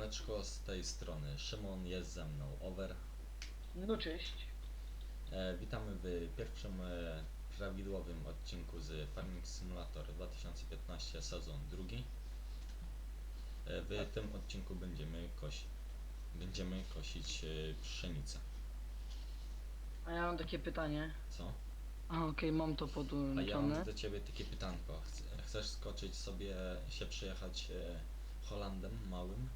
Siemaneczko z tej strony. Szymon jest ze mną. Over. No cześć. E, witamy w pierwszym e, prawidłowym odcinku z Farming Simulator 2015 sezon drugi. E, w tym odcinku będziemy kosi będziemy kosić e, pszenicę. A ja mam takie pytanie. Co? A okej, mam to A ja podłączone. mam do ciebie takie pytanko. Chce- Chcesz skoczyć sobie się przejechać e, Holandem małym?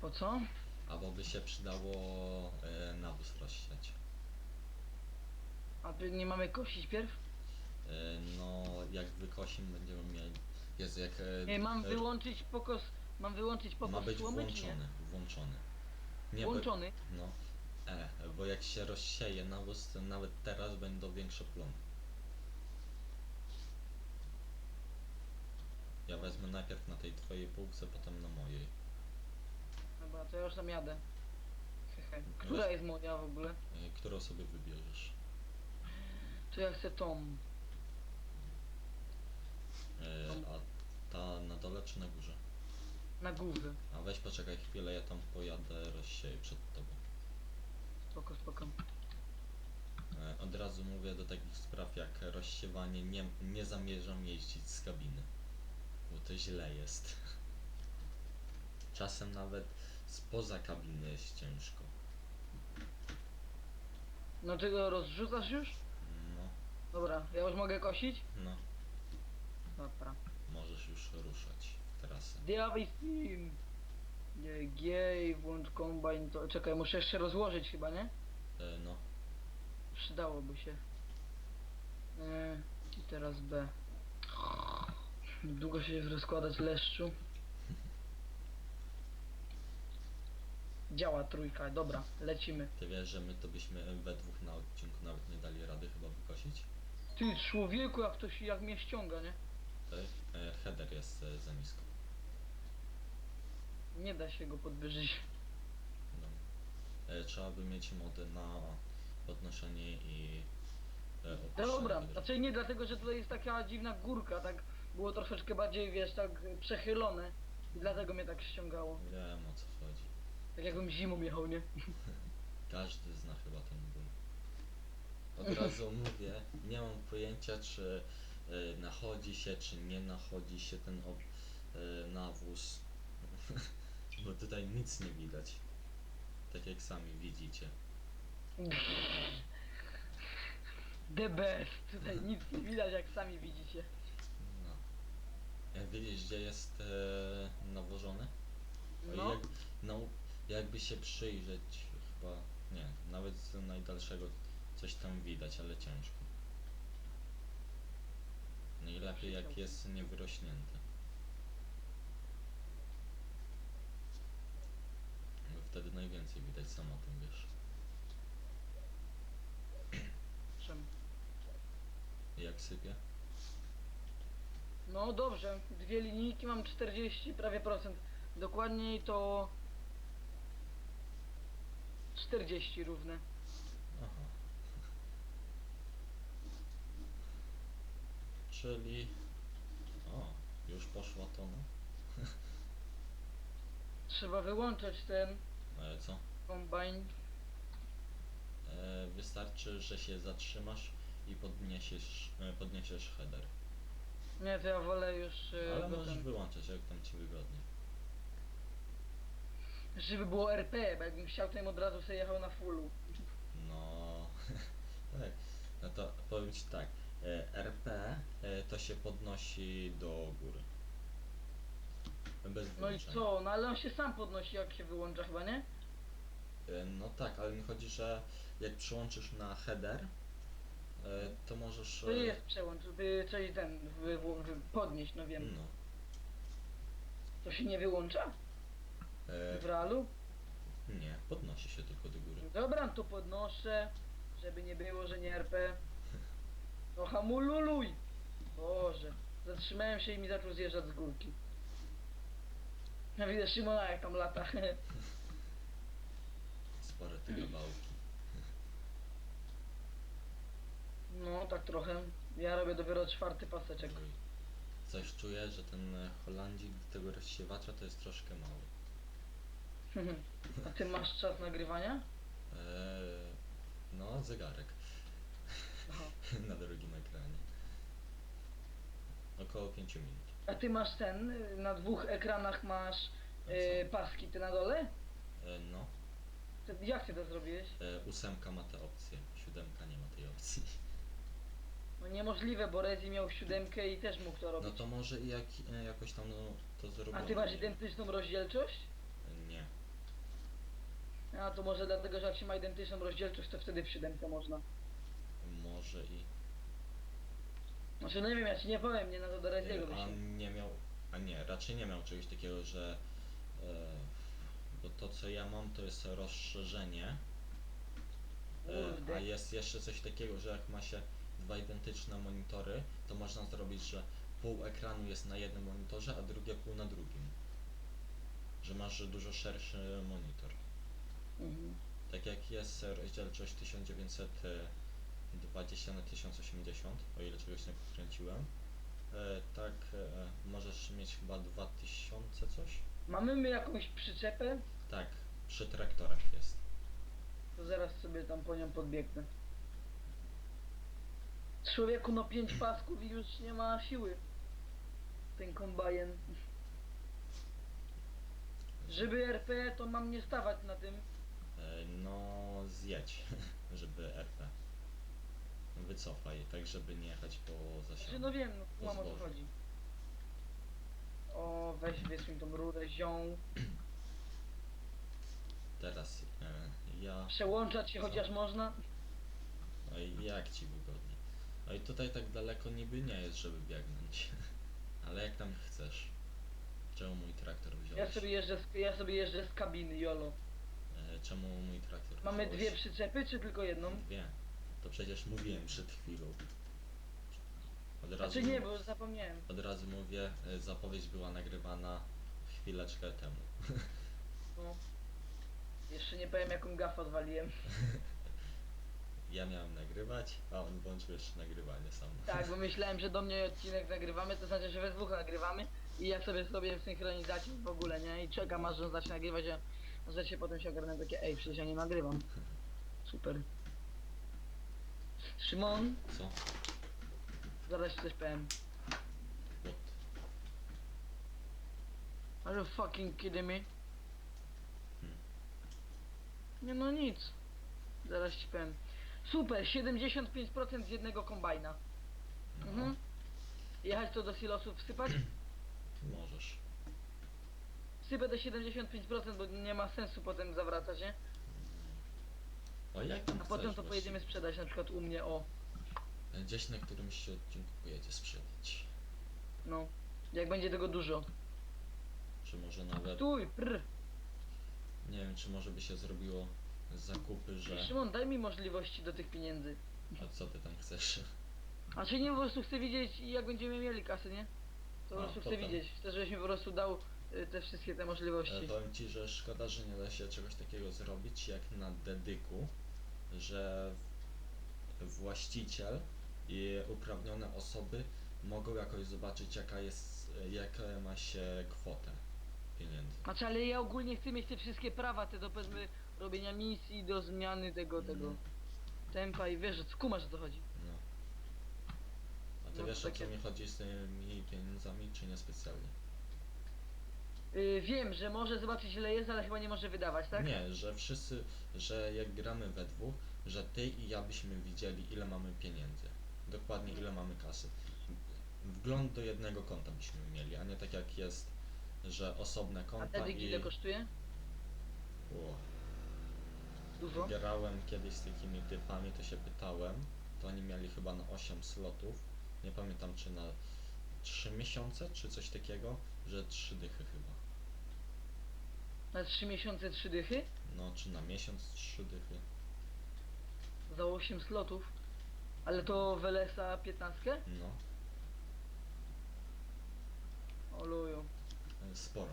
Po co? Albo by się przydało e, nawóz rozsiać. A ty nie mamy kosić pierw? E, No, jak wykosimy będziemy mieli. Jest jak. e, Nie, mam e, wyłączyć pokos. Mam wyłączyć Ma pokos być słomy, czy nie? włączony, włączony. Nie, bo- Włączony. No. E, bo jak się rozsieje nawóz, to nawet teraz będą większe plony. Ja wezmę najpierw na tej twojej półce, potem na mojej. Dobra, to ja już tam jadę. Hehe. Która jest moja w ogóle? E, Którą sobie wybierzesz? To ja chcę tą. E, a ta na dole czy na górze? Na górze. A weź poczekaj chwilę, ja tam pojadę, rozsieję przed tobą. Spoko, spoko. E, Od razu mówię do takich spraw jak rozsiewanie, nie, nie zamierzam jeździć z kabiny, bo to źle jest. Czasem nawet spoza kabiny jest ciężko. No ty go rozrzucasz już? No, Dobra, ja już mogę kosić? no, Dobra. możesz już ruszać w trasę. Diawi Steam! Nie, G, włącz kombajn, to czekaj, muszę jeszcze rozłożyć chyba, nie? E, No, Przydałoby się. E, I teraz B. Długo się rozkładać leszczu. Działa trójka, dobra, lecimy. ty wiesz, że my to byśmy we dwóch na odcinku nawet nie dali rady chyba wykosić? Ty człowieku, jak to się, jak mnie ściąga, nie? Tak? E, header jest e, za nisko. Nie da się go podwyżyć. No. E, trzeba by mieć mody na podnoszenie i e, opuszczanie Dobra, headeru. znaczy nie dlatego, że tutaj jest taka dziwna górka, tak było troszeczkę bardziej, wiesz, tak przechylone. I dlatego mnie tak ściągało. Wiem o co chodzi. Tak jakbym zimą jechał, nie? Każdy zna chyba ten ból. Od razu mówię, nie mam pojęcia czy y, nachodzi się, czy nie nachodzi się ten ob, y, nawóz. Bo tutaj nic nie widać. Tak jak sami widzicie. The best. Tutaj nic nie widać, jak sami widzicie. No. E, Widzisz gdzie jest e, nawożone? O, No, Jak, no, jakby się przyjrzeć chyba, nie, nawet z najdalszego coś tam widać, ale ciężko. Najlepiej jak jest niewyrośnięte. Bo wtedy najwięcej widać, sama o tym wiesz. Jak sypie? No dobrze, dwie linijki mam 40 prawie procent. Dokładniej to 40 równe. Aha. Czyli... O, już poszła tona. Trzeba wyłączać ten Ale co? kombajn. E, wystarczy, że się zatrzymasz i podniesiesz, e, podniesiesz header. Nie, to ja wolę już e, Ale go możesz ten, wyłączać, jak tam ci wygodnie. Żeby było RP, bo jakbym chciał to od razu sobie jechał na fullu. No, tak. No to powiem ci tak. E, RP e, to się podnosi do góry. Bez No i wyłączenia. co? No ale on się sam podnosi jak się wyłącza chyba, nie? E, No tak, ale mi chodzi, że jak przyłączysz na header, e, to możesz... To e, jest przełącz, by coś ten wy, podnieść, no wiem. No. To się nie wyłącza? E, W realu? nie, podnosi się tylko do góry. Dobra, to podnoszę, żeby nie było, że nie RP. No hamululuj! Boże, zatrzymałem się i mi zaczął zjeżdżać z górki. Ja widzę Szymona jak tam lata. Spore te kawałki. No, tak trochę. Ja robię dopiero czwarty paseczek. Oj. Coś czuję, że ten e, Holandzik do tego rozsiewacza to jest troszkę mały. A ty masz czas nagrywania? Eee, no, zegarek Aha. na drugim ekranie. Około 5 minut. A ty masz ten, y, na dwóch ekranach masz y, paski, ty na dole? E, no, jak ty to zrobiłeś? e, ósemka ma te opcje, siódemka nie ma tej opcji. No niemożliwe, bo Rezi miał siódemkę i też mógł to No robić. to może i jak, e, jakoś tam no, to zrobię. A ty masz identyczną rozdzielczość? A to może dlatego, że jak się ma identyczną rozdzielczość, to wtedy w siódemkę można. Może i. Znaczy no nie wiem, ja ci nie powiem, nie na to do Reziego a nie miał. A nie, raczej nie miał czegoś takiego, że. E, bo to co ja mam to jest rozszerzenie. E, Kurde. a jest jeszcze coś takiego, że jak ma się dwa identyczne monitory, to można zrobić, że pół ekranu jest na jednym monitorze, a drugie pół na drugim. Że masz dużo szerszy monitor. Mhm. Tak jak jest rozdzielczość 1920 na 1080, o ile czegoś nie podkręciłem, e, tak e, możesz mieć chyba 2000 coś? Mamy my jakąś przyczepę? Tak, przy traktorach jest. To zaraz sobie tam po nią podbiegnę. Człowieku, no pięć pasków i już nie ma siły. Ten kombajen. Żeby RP, to mam nie stawać na tym. E, No zjedź, żeby RP. Wycofaj, tak żeby nie jechać po Znaczy, zasięgu. no wiem, no kumam o co Pozwolę. chodzi. O, weź wysuń tą rurę, zią. Teraz e, ja... Przełączać się chociaż można. No i jak ci wygodnie. No i tutaj tak daleko niby nie jest, żeby biegnąć. Ale jak tam chcesz. Czemu mój traktor wziąłeś? Ja sobie jeżdżę z, ja sobie jeżdżę z kabiny, jolo. Czemu mój traktor Mamy wziąłeś? dwie przyczepy, czy tylko jedną? Dwie. To przecież mówiłem przed chwilą. Od razu, Znaczy nie, bo już zapomniałem. od razu mówię, e, zapowiedź była nagrywana chwileczkę temu. No. Jeszcze nie powiem jaką gafę odwaliłem. Ja miałem nagrywać, a on włączył jeszcze nagrywanie sam. Tak, bo myślałem, że do mnie odcinek nagrywamy, to znaczy, że we dwóch nagrywamy i ja sobie zrobię synchronizację w ogóle, nie? I czekam aż on zacznie nagrywać, a się potem się ogarnę takie, ej, przecież ja nie nagrywam. Super. Szymon, Co? zaraz ci coś powiem. What? Are you fucking kidding me? Hmm. Nie no nic. Zaraz ci powiem. Super, 75% z jednego kombajna. No, Mhm. Jechać to do silosów wsypać? możesz. Sypę do 75%, bo nie ma sensu potem zawracać, nie? O jak tam A potem to pojedziemy sprzedać, na przykład u mnie, o. właśnie? Gdzieś na którymś się odcinku pojedzie sprzedać. No. Jak będzie tego dużo. Czy może nawet, Stój, prr. nie wiem, czy może by się zrobiło zakupy, że... Szymon, daj mi możliwości do tych pieniędzy. A co ty tam chcesz? A czy nie po prostu chcę widzieć, jak będziemy mieli kasy, nie? To po A, prostu chcę potem. widzieć. Chcę, żebyś mi po prostu dał y, te wszystkie te możliwości. E, powiem ci, że szkoda, że nie da się czegoś takiego zrobić jak na dedyku, że właściciel i uprawnione osoby mogą jakoś zobaczyć jaka jest, jaka ma się kwotę pieniędzy. Znaczy, ale ja ogólnie chcę mieć te wszystkie prawa, te do powiedzmy robienia misji, do zmiany tego, tego Mm, tempa i wiesz, że skumasz o co chodzi. No. A ty No, wiesz o takie- co mi chodzi z tymi pieniędzmi, czy niespecjalnie? Yy, wiem, że może zobaczyć ile jest, ale chyba nie może wydawać, tak? Nie, że wszyscy, że jak gramy we dwóch, że ty i ja byśmy widzieli ile mamy pieniędzy. Dokładnie ile mamy kasy. Wgląd do jednego konta byśmy mieli, a nie tak jak jest, że osobne A konta wtedy i... ile kosztuje? Ło. Dużo? Grałem kiedyś z takimi typami, to się pytałem, to oni mieli chyba na 8 slotów, nie pamiętam czy na 3 miesiące, czy coś takiego, że 3 dychy chyba. Na 3 miesiące 3 dychy? No, czy na miesiąc 3 dychy. Za 8 slotów? Ale to w LSA 15? No, Oluju. e, sporo.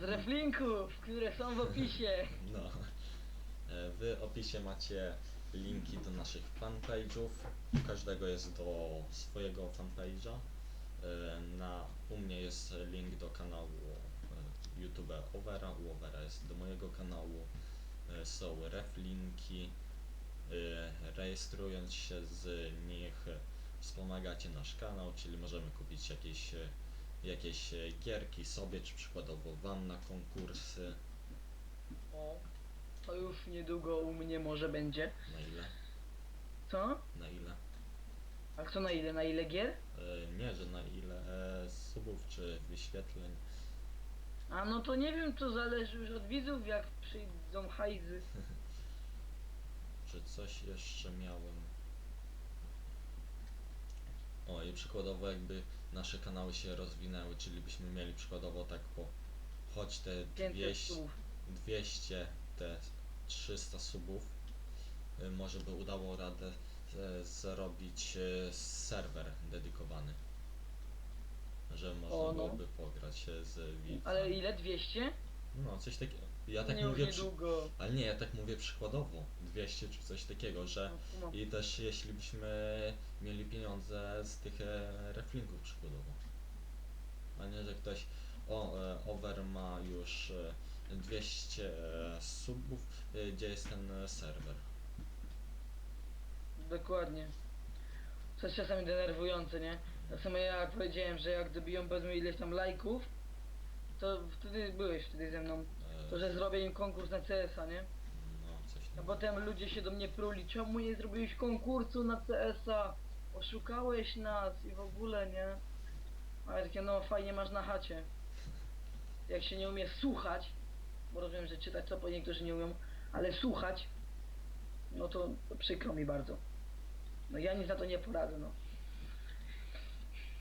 Z reflinków, które są w opisie. No. E, W opisie macie linki do naszych fanpage'ów. U każdego jest do swojego fanpage'a. E, Na, u mnie jest link do kanału e, YouTube Overa, u Overa jest do mojego kanału, e, są reflinki, rejestrując się z nich wspomagacie nasz kanał, czyli możemy kupić jakieś, jakieś gierki sobie, czy przykładowo wam na konkursy, O, to już niedługo u mnie może będzie. na ile, Co? na ile, A kto na ile? Na ile gier? e, nie, że na ile e, subów, czy wyświetleń, A no to nie wiem, to zależy już od widzów, jak przyjdą hajzy. Czy coś jeszcze miałem? O i przykładowo jakby nasze kanały się rozwinęły, czyli byśmy mieli przykładowo tak po choć te 500 200, słów. 200 te 300 subów, y, może by udało radę zrobić e, serwer dedykowany. Że można O, no. byłoby pograć e, z widzami. Ale ile? 200? No coś takiego. Ja tak nie, już mówię przy... Ale nie, ja tak mówię przykładowo. 200 czy coś takiego, że No, kumam. i też jeśli byśmy mieli pieniądze z tych e, reflinków przykładowo. A nie, że ktoś o, e, over ma już e, 200 e, subów, e, gdzie jest ten e, serwer. Dokładnie. To jest czasami denerwujące, nie? Tak samo ja powiedziałem, że jak dobiją powiedzmy ileś tam lajków, to wtedy byłeś wtedy ze mną. E, To, że zrobię im konkurs na CS-a, nie? No, coś A tam. potem ludzie się do mnie pruli, czemu nie zrobiłeś konkursu na CS-a? Oszukałeś nas i w ogóle, nie? A ja takie, no fajnie masz na chacie. Jak się nie umie słuchać, bo rozumiem, że czytać to po niektórzy nie umią, ale słuchać, no to przykro mi bardzo. No ja nic na to nie poradzę, no.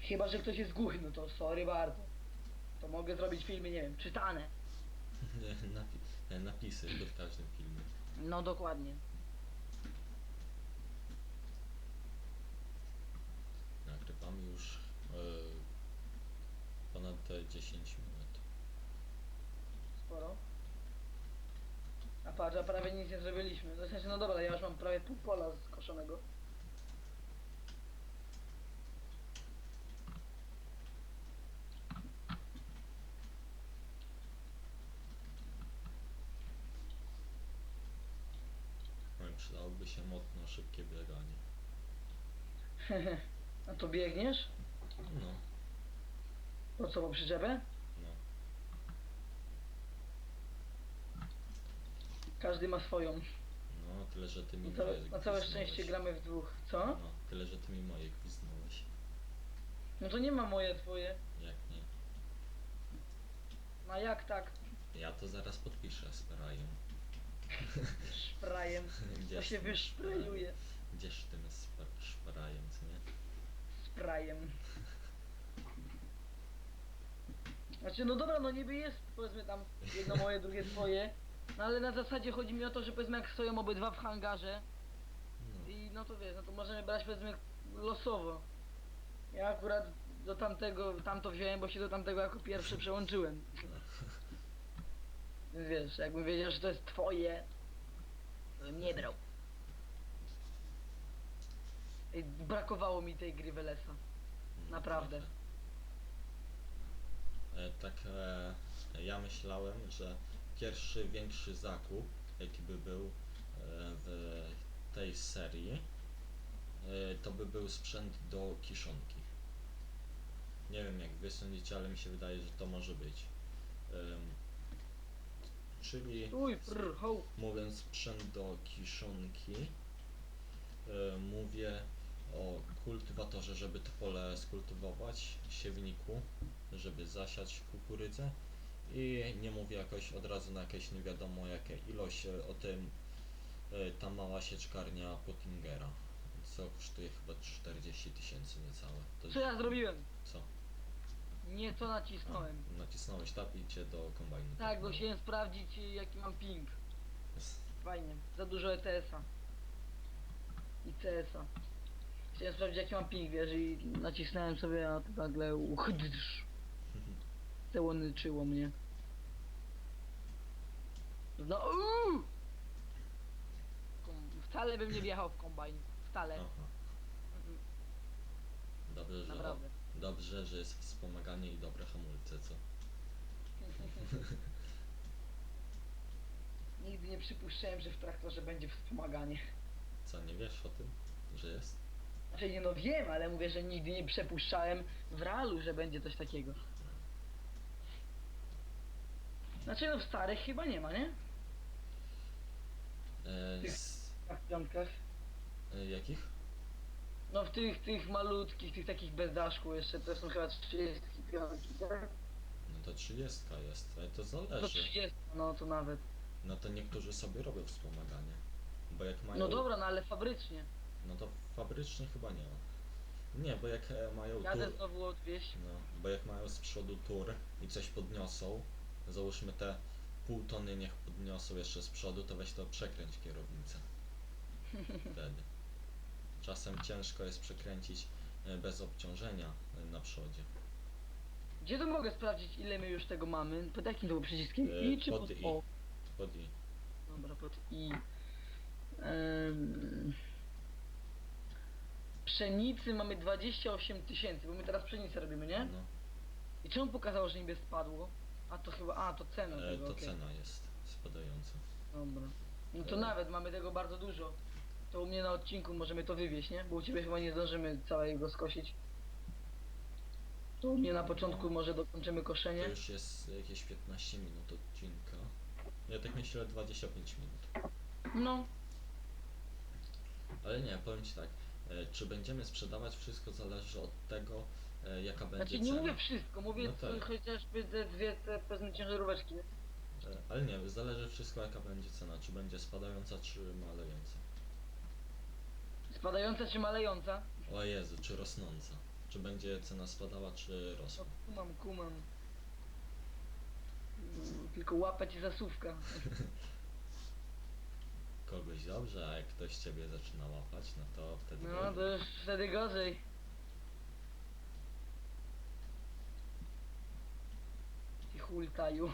Chyba, że ktoś jest głuchy, no to sorry bardzo. To mogę zrobić filmy, nie wiem, czytane. Napi e, napisy pod każdym filmie. No dokładnie. Nagrywamy już e, ponad te 10 minut. Sporo. A patrz, a prawie nic nie zrobiliśmy. W sensie, no dobra, ja już mam prawie pół pola skoszonego. No i przydałoby się mocno szybkie bieganie. A to biegniesz? No, Po co, po przyczepę? no. Każdy ma swoją. No, tyle, że ty mi Na całe, moje na całe gwizdnąłeś. szczęście gramy w dwóch. Co? No, tyle, że ty mi moje gwizdnąłeś. No to nie ma moje, twoje. Jak nie? No jak tak? Ja to zaraz podpiszę z. Szprajem. To się tym szpra- Gdzież tym sp- szparajem, co nie? Sprajem. Znaczy, no dobra, no niby jest, powiedzmy tam jedno moje, drugie twoje. No ale na zasadzie chodzi mi o to, że powiedzmy jak stoją obydwa w hangarze, No. I no to wiesz, no to możemy brać powiedzmy losowo. Ja akurat do tamtego, tamto wziąłem, bo się do tamtego jako pierwszy przełączyłem. Wiesz, jakbym wiedział, że to jest twoje, to bym nie brał. Ej, brakowało mi tej gry Welesa. no Naprawdę. E, tak, e, ja myślałem, że pierwszy większy zakup, jaki by był e, w tej serii, e, to by był sprzęt do kiszonki. Nie wiem jak wy sądzicie, ale mi się wydaje, że to może być. Em, czyli Uj, prr, ho. mówiąc sprzęt do kiszonki, e, mówię o kultywatorze, żeby to pole skultywować, siewniku, żeby zasiać kukurydzę i nie mówię jakoś od razu na jakieś nie wiadomo jakie ilość e, o tym e, ta mała sieczkarnia Pottingera, co kosztuje chyba 40 tysięcy niecałe. To Co ja zrobiłem? Co? Nie to nacisnąłem. A, nacisnąłeś tab i idzie do kombajnu. Tak, bo no. chciałem sprawdzić jaki mam ping. Fajnie, za dużo ETS-a. I CS-a. Chciałem sprawdzić jaki mam ping, wiesz, i nacisnąłem sobie, a to nagle uchdsz. Załonyczyło mnie. No uuu! Kom- Wcale bym nie wjechał w kombajn. Wcale. Aha. Mm, Dobrze, że Naprawdę. Dobrze, że jest wspomaganie i dobre hamulce, co? Nigdy nie przypuszczałem, że w traktorze będzie wspomaganie. Co, nie wiesz o tym, że jest? Znaczy nie no wiem, ale mówię, że nigdy nie przypuszczałem w realu, że będzie coś takiego. Znaczy no w starych chyba nie ma, nie? E, Tych- w piątkach. e, jakich? No w tych, tych malutkich, tych takich bez daszku jeszcze, to są chyba 35, tak? No to 30 jest, ale to To zależy. 30, no to nawet. No to niektórzy sobie robią wspomaganie. Bo jak mają. No dobra, no ale fabrycznie. No to fabrycznie chyba nie ma. Nie, bo jak e, mają Jadę tur. znowu. No, bo jak mają z przodu tur i coś podniosą, załóżmy te pół tony niech podniosą jeszcze z przodu, to weź to przekręć kierownicę. Wtedy. Czasem ciężko jest przekręcić e, bez obciążenia e, na przodzie. Gdzie to mogę sprawdzić ile my już tego mamy? Pod jakim to był przyciskiem? E, I czy pod pod I. O? Pod i. Dobra, pod I. Em, Pszenicy mamy 28 tysięcy, bo my teraz pszenicę robimy, nie? No, I czemu pokazało, że niby spadło? A to chyba, a to cena e, tego, to okej. cena jest spadająca. Dobra. No to E. nawet mamy tego bardzo dużo. To u mnie na odcinku możemy to wywieźć, nie? Bo u ciebie chyba nie zdążymy całego skosić. To u mnie na początku może dokończymy To koszenie. już jest jakieś 15 minut odcinka. Ja tak myślę 25 minut. No, Ale nie, powiem Ci tak, e, czy będziemy sprzedawać wszystko zależy od tego, e, jaka będzie znaczy nie cena. mówię wszystko, mówię No tak. chociażby te dwie te powiedzmy ciężaróweczki. E, Ale nie, zależy wszystko jaka będzie cena, czy będzie spadająca, czy malejąca. Spadająca czy malejąca? O Jezu, czy rosnąca. Czy będzie cena spadała, czy No rosła. kumam, kumam. Mm, Tylko łapać i zasówka. Kogoś dobrze, a jak ktoś Ciebie zaczyna łapać, no to wtedy No to już wtedy gorzej. Ty hultaju.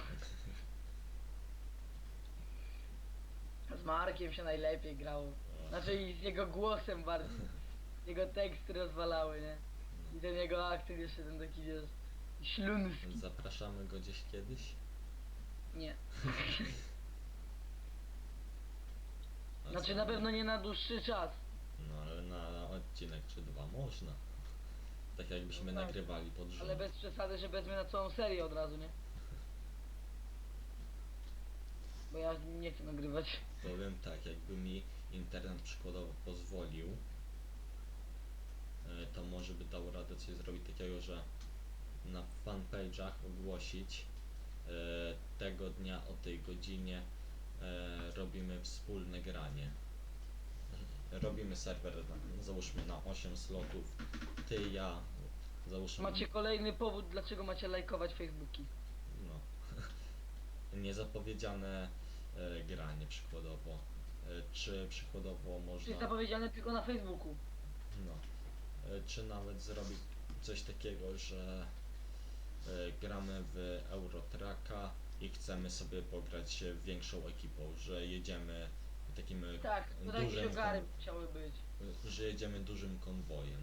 Z Markiem się najlepiej grało. Znaczy i z jego głosem bardziej. Jego teksty rozwalały, nie? I ten jego akcent jeszcze ten taki wiesz... Ślunski. Zapraszamy go gdzieś kiedyś. Nie. A Znaczy co? na pewno nie na dłuższy czas. No ale na odcinek czy dwa można. Tak jakbyśmy No tak. nagrywali pod rząd. Ale bez przesady, że wezmę na całą serię od razu, nie? Bo ja nie chcę nagrywać. Powiem tak, jakby mi internet przykładowo pozwolił, e, to może by dał radę coś zrobić takiego, że na fanpage'ach ogłosić e, tego dnia o tej godzinie e, robimy wspólne granie. Robimy serwer, załóżmy na 8 slotów, ty, ja, załóżmy... Macie kolejny powód, dlaczego macie lajkować Facebooki. No. Niezapowiedziane granie przykładowo. E, czy przykładowo To jest można. zapowiedziane tylko na Facebooku. No. E, czy nawet zrobić coś takiego, że e, gramy w Eurotracka i chcemy sobie pograć e, większą ekipą, że jedziemy takim e, Tak, to takie dużym ogary kon- musiały być. że jedziemy dużym konwojem.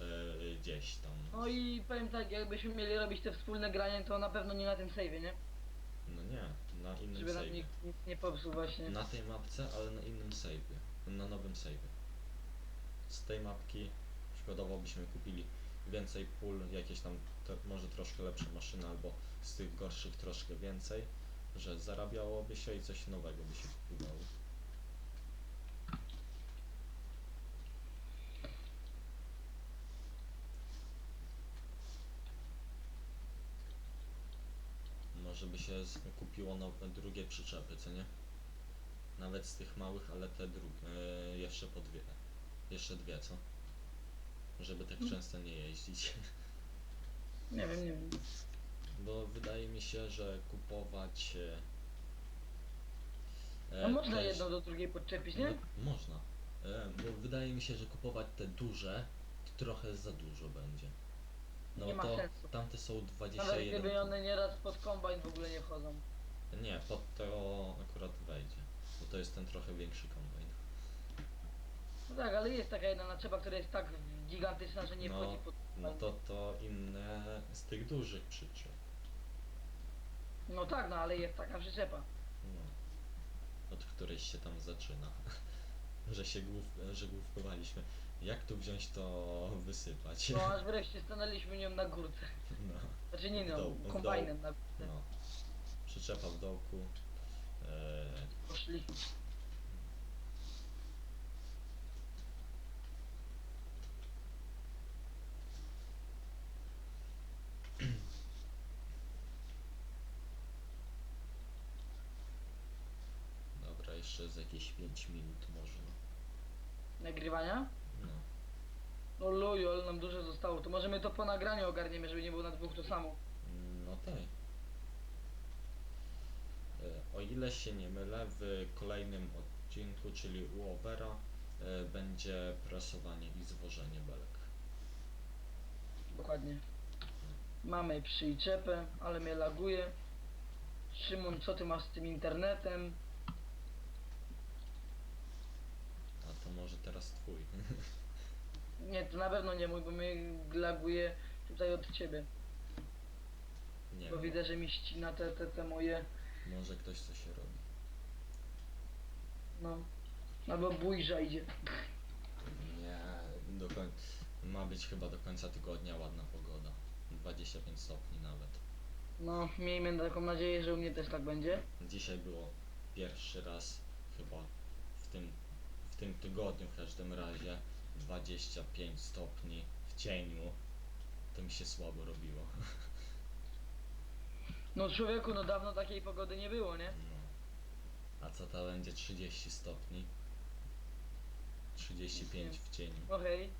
E, gdzieś tam. No i powiem tak, jakbyśmy mieli robić te wspólne grania, to na pewno nie na tym save'ie, nie? No nie, na innym Żeby nam save'ie. nikt nic nie popsuł właśnie. Na tej mapce, ale na innym save'ie. Na nowym save'ie. Z tej mapki przykładowo byśmy kupili więcej pól, jakieś tam może troszkę lepsze maszyny, albo z tych gorszych troszkę więcej, że zarabiałoby się i coś nowego by się kupowało. Może by się z- kupiło nowe, drugie przyczepy, co nie? Nawet z tych małych, ale te drugie, e, jeszcze po dwie. Jeszcze dwie, co? Żeby tak Mm. często nie jeździć. Nie wiem, nie wiem. Bo wydaje mi się, że kupować. E, e, można też- jedną do drugiej podczepić, nie? No, można. E, bo wydaje mi się, że kupować te duże to trochę za dużo będzie. No Nie ma to sensu. tamte są Nawet 21. gdyby one nieraz pod kombajn w ogóle nie wchodzą. Nie, pod to akurat wejdzie. Bo to jest ten trochę większy kombajn. No tak, ale jest taka jedna naczepa, która jest tak gigantyczna, że nie No, wchodzi pod No to to inne z tych dużych przyczep. No tak, no ale jest taka przyczepa. No. Od której się tam zaczyna. że się głów, że główkowaliśmy. Jak tu wziąć to wysypać? No aż wreszcie stanęliśmy nią na górce. No. Znaczy nie W no, w kombajnem na górce. no. Przyczepa w dołku. Eee, Poszli. dobra, jeszcze z jakieś 5 minut może. Nagrywania? No. Ale nam dużo zostało. To możemy to po nagraniu ogarniemy, żeby nie było na dwóch to samo. No tak. E, O ile się nie mylę, w kolejnym odcinku, czyli u Overa, e, będzie prasowanie i zwożenie belek. Dokładnie. Mamy przyczepę, ale mnie laguje. Szymon, co ty masz z tym internetem? A to może teraz twój. Nie, to na pewno nie mój, bo mnie laguje tutaj od ciebie. nie Bo wiem, widzę, że mi ścina te, te, te moje, może ktoś coś robi. no. Albo bójża idzie. Nie, do koń... ma być chyba do końca tygodnia ładna pogoda. 25 stopni nawet. No, miejmy taką nadzieję, że u mnie też tak będzie. Dzisiaj było pierwszy raz chyba w tym, w tym tygodniu w każdym razie 25 stopni w cieniu. To mi się słabo robiło. No człowieku, no dawno takiej pogody nie było, nie? No. A co to będzie 30 stopni? 35 w cieniu. Hej.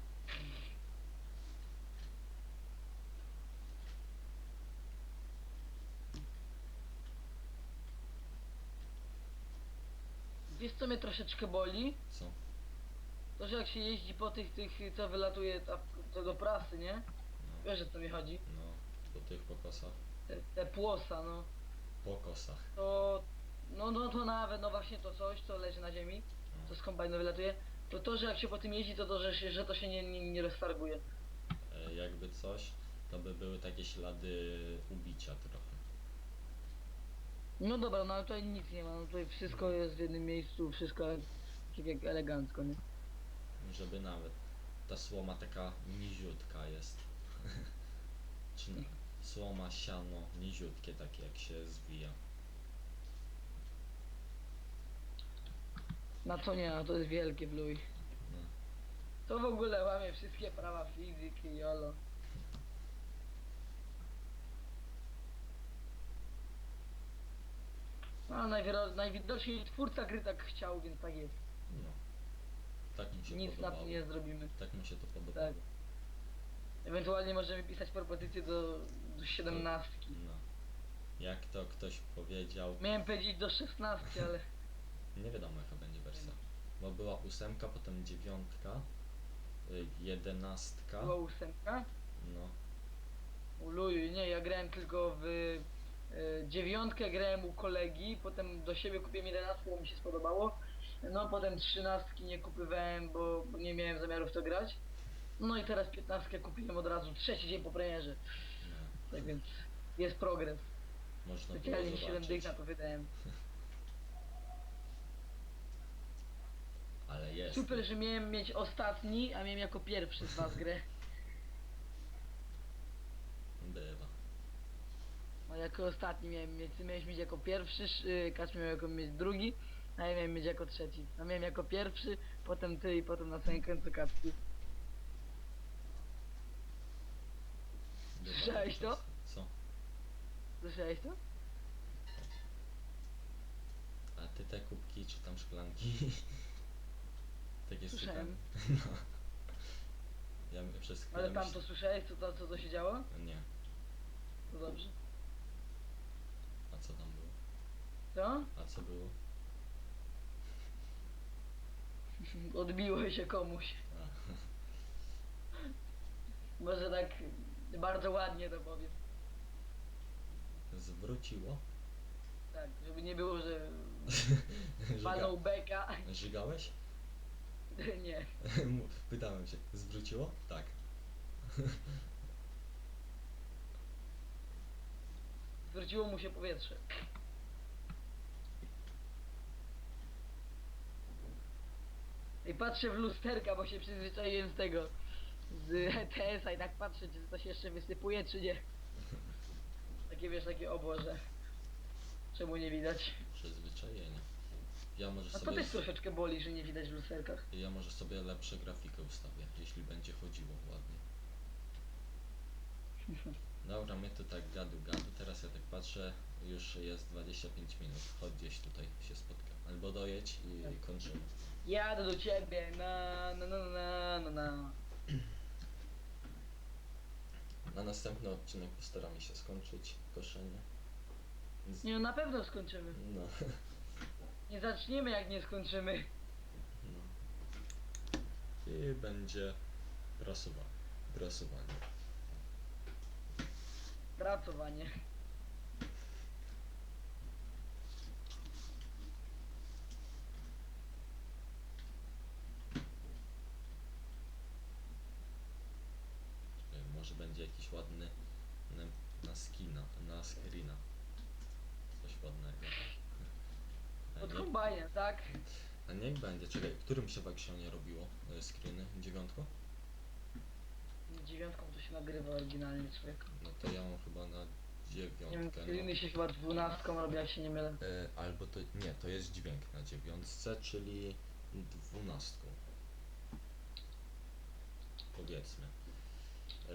Wiesz co mnie troszeczkę boli? Co? To, że jak się jeździ po tych, tych, co wylatuje ta, to do prasy, nie? No, Wiesz o co mi chodzi? no po tych pokosach. Te, te płosa, no. Pokosach. To, no, no to nawet, no właśnie to coś, co leży na ziemi, No. co z kombajnu wylatuje, to to, że jak się po tym jeździ, to to, że, się, że to się nie, nie, nie roztarguje. E, jakby coś, to by były takie ślady ubicia trochę. No dobra, no ale tutaj nic nie ma, no tutaj wszystko jest w jednym miejscu, wszystko tak jak elegancko, nie? Żeby nawet ta słoma taka niziutka jest. Czy n- słoma, siano, niziutkie takie jak się zwija. Na co nie, no to jest wielkie wluj. No. To w ogóle łamie wszystkie prawa fizyki, jolo. No, najwidoczniej twórca gry tak chciał, więc tak jest. Tak mi się Nic na podobało. to nie zrobimy. Tak mi się to podobało. Tak. Ewentualnie możemy pisać propozycję do, do 17. No. Jak to ktoś powiedział, Miałem powiedzieć do 16, ale nie wiadomo jaka będzie wersja. Bo była ósemka, potem dziewiątka, y, jedenastka. była ósemka. No. Uluju, nie, ja grałem tylko w y, dziewiątkę, grałem u kolegi, potem do siebie kupiłem jedenastkę, bo mi się spodobało. No potem trzynastki nie kupywałem, bo, nie miałem zamiaru w to grać. No i teraz piętnastkę kupiłem od razu, trzeci dzień po premierze. Tak więc jest progres. Można było Specjalnie 7 zobaczyć. dych na to wydałem. Ale jest. Super, że miałem mieć ostatni, a miałem jako pierwszy z was grę. Bywa. No jako ostatni miałem mieć, ty miałeś mieć jako pierwszy, Kacz miał jako mieć drugi, a ja miałem mieć jako trzeci. No miałem jako pierwszy, potem ty i potem na samym końcu. Bywa Słyszałeś to? Co? Słyszałeś to? A ty te kubki czy tam szklanki? Takie Słyszałem. No. Ja przez chwilę Ale tam myśl- to słyszałeś, co, to, co to się działo? Nie. To dobrze. A co tam było? Co? A co było? Odbiło się komuś. Może tak bardzo ładnie to powiem. Zwróciło? Tak, żeby nie było, że palnął beka. Żygałeś? Nie. Pytałem się, zwróciło? Tak. zwróciło mu się powietrze. I patrzę w lusterka, bo się przyzwyczaiłem z tego, z ETS-a i tak patrzę, czy coś jeszcze wysypuje, czy nie. Takie wiesz, takie oboże. Czemu nie widać? Przyzwyczajenie. Ja może A to sobie, też troszeczkę boli, że nie widać w lusterkach. ja może sobie lepsze grafikę ustawię, jeśli będzie chodziło ładnie. Dobra, my tu tak gadu gadu, teraz ja tak patrzę, już jest 25 minut, chodź gdzieś tutaj się spotkamy. Albo dojedź i kończymy. Jadę do ciebie, na na na na na na. Na następny odcinek postaramy się skończyć koszenie. Więc- Nie no, na pewno skończymy. No, Nie zaczniemy jak nie skończymy. no. I będzie prasowanie. Prasowanie. Pracowanie. Czekaj, Może będzie jakiś ładny na, na skina, na screena. Coś ładnego. A Pod kombajnem, tak? a niech będzie, czekaj, którym się w Actionie robiło e, screeny? Dziewiątką? Dziewiątką to się nagrywa oryginalnie człowiek. No to ja mam chyba na Nie wiem, dziewiątkę. screeny się chyba dwunastką robi, jak się nie mylę. No. E, albo to, nie, to jest dźwięk na dziewiątce, czyli dwunastką. Powiedzmy. E,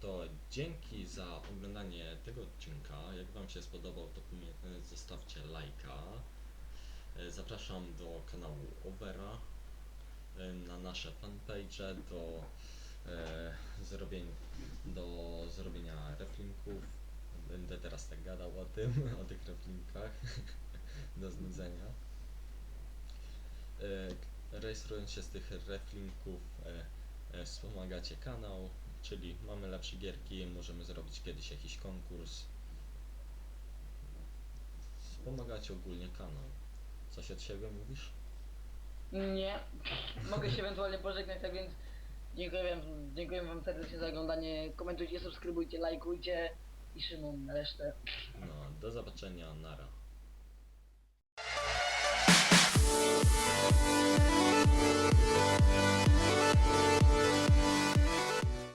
to dzięki za oglądanie tego odcinka. Jak Wam się spodobał, to e, zostawcie lajka. E, Zapraszam do kanału Overa, na nasze fanpage, do, zrobień, do zrobienia reflinków. Będę teraz tak gadał o tym, o tych reflinkach, do znudzenia. Rejestrując się z tych reflinków, wspomagacie kanał, czyli mamy lepsze gierki, możemy zrobić kiedyś jakiś konkurs. Wspomagacie ogólnie kanał. Coś od siebie mówisz? Nie. Mogę się ewentualnie pożegnać, tak więc dziękuję wam, dziękuję wam serdecznie za oglądanie. Komentujcie, subskrybujcie, lajkujcie i Szymon resztę. No, do zobaczenia, nara.